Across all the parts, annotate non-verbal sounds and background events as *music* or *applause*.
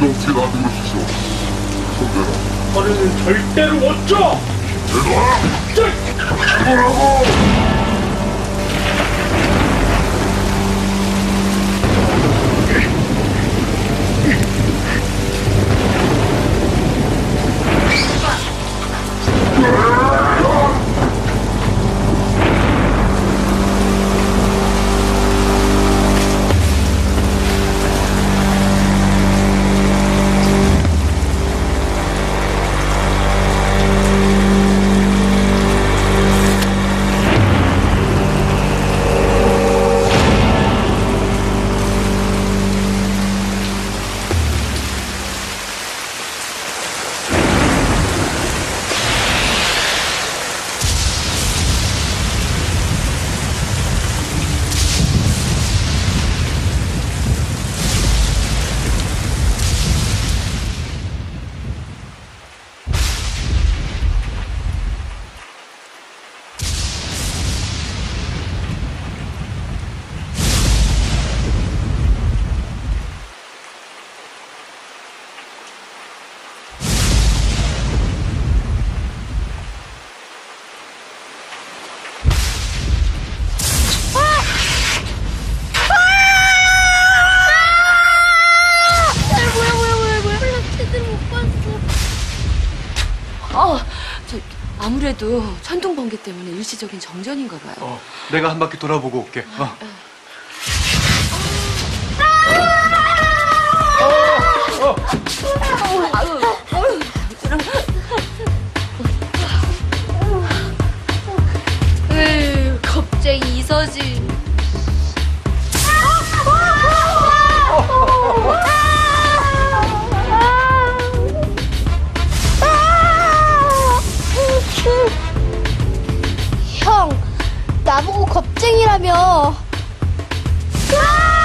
나한테 그럴 수 있어? 손대라. 너는 절대로 못 줘! 내놔! 뭐라고! 아무래도 천둥 번개 때문에 일시적인 정전인가 봐요. 어, 내가 한 바퀴 돌아보고 올게. 어. 으 형 나보고 겁쟁이라며. 혜기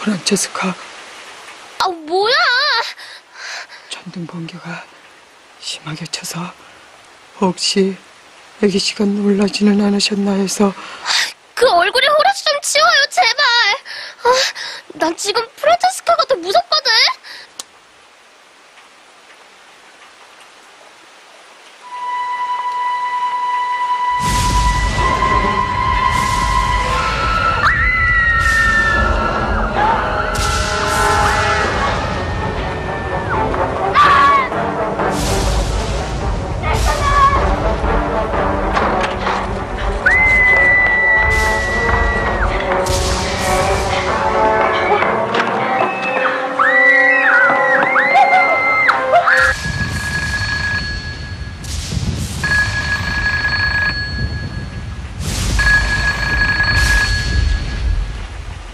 프란체스카. 아 뭐야? 전등 번개가 심하게 쳐서 혹시 애기 씨가 놀라지는 않으셨나 해서. 그 얼굴에 호러스 좀 치워요 제발. 아, 난 지금 프란체스카가 더 무섭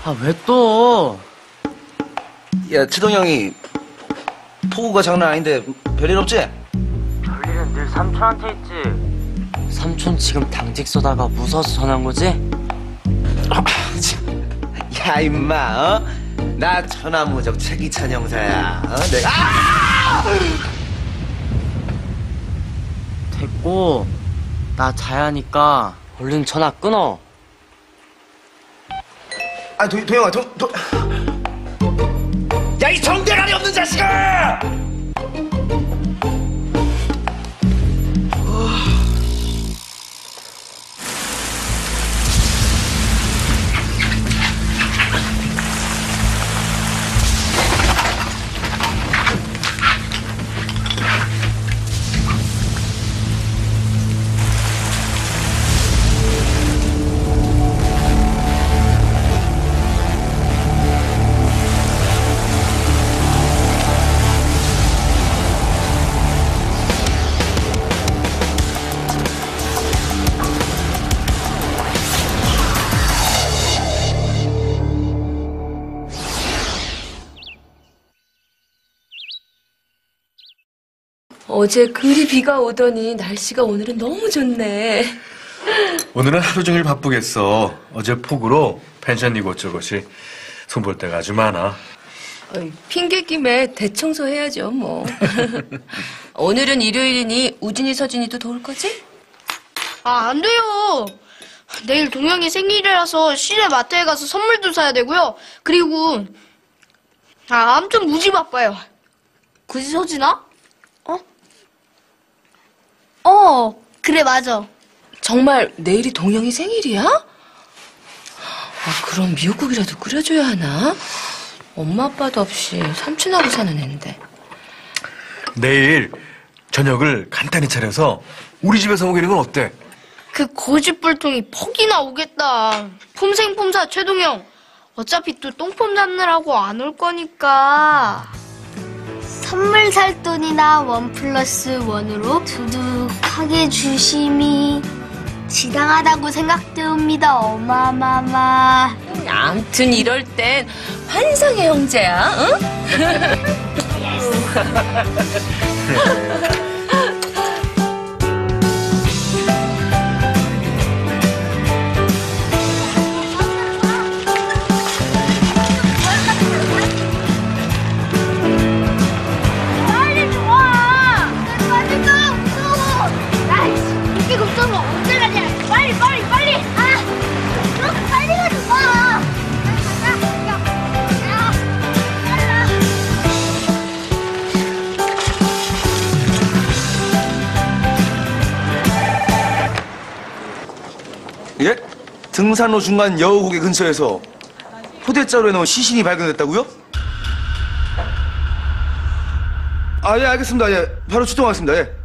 아, 왜 또? 야, 치동 형이 폭우가 장난 아닌데 별일 없지? 별일은 늘 삼촌한테 있지. 삼촌 지금 당직 쏘다가 무서워서 전화한 거지? *laughs* 야, 임마, 어? 나 천하무적 최기찬 형사야. 어? 내가 아! 됐고 나 자야 하니까 얼른 전화 끊어 아, 도, 도영아, 도, 도. 야, 이 정대관이 없는 자식아! 어제 그리 비가 오더니 날씨가 오늘은 너무 좋네. 오늘은 하루 종일 바쁘겠어. 어제 폭우로 펜션 이곳저곳이 손볼 데가 아주 많아. 어이, 핑계 김에 대청소 해야죠, 뭐. *laughs* 오늘은 일요일이니 우진이 서진이도 도울 거지? 아, 안 돼요. 내일 동영이 생일이라서 시내 마트에 가서 선물도 사야 되고요. 그리고, 아, 아무튼 무지 바빠요. 그지, 서진아? 어? 어, 그래, 맞아. 정말 내일이 동영이 생일이야? 아, 그럼 미역국이라도 끓여줘야 하나? 엄마 아빠도 없이 삼촌하고 사는 앤데. 내일 저녁을 간단히 차려서 우리 집에서 먹이는 건 어때? 그 고집불통이 퍽이나 오겠다. 폼생폼사 최동영. 어차피 또 똥폼 잡느라고 안 올 거니까. 선물 살 돈이나 원 플러스 원으로 두둑 하게 주심이 지당하다고 생각되옵니다, 어마마마. 암튼 이럴 땐 환상의 형제야, 응? *laughs* *laughs* 등산로 중간 여우고개 근처에서 포대자루에 넣은 시신이 발견됐다고요? 아, 예, 알겠습니다. 예, 바로 출동하겠습니다. 예.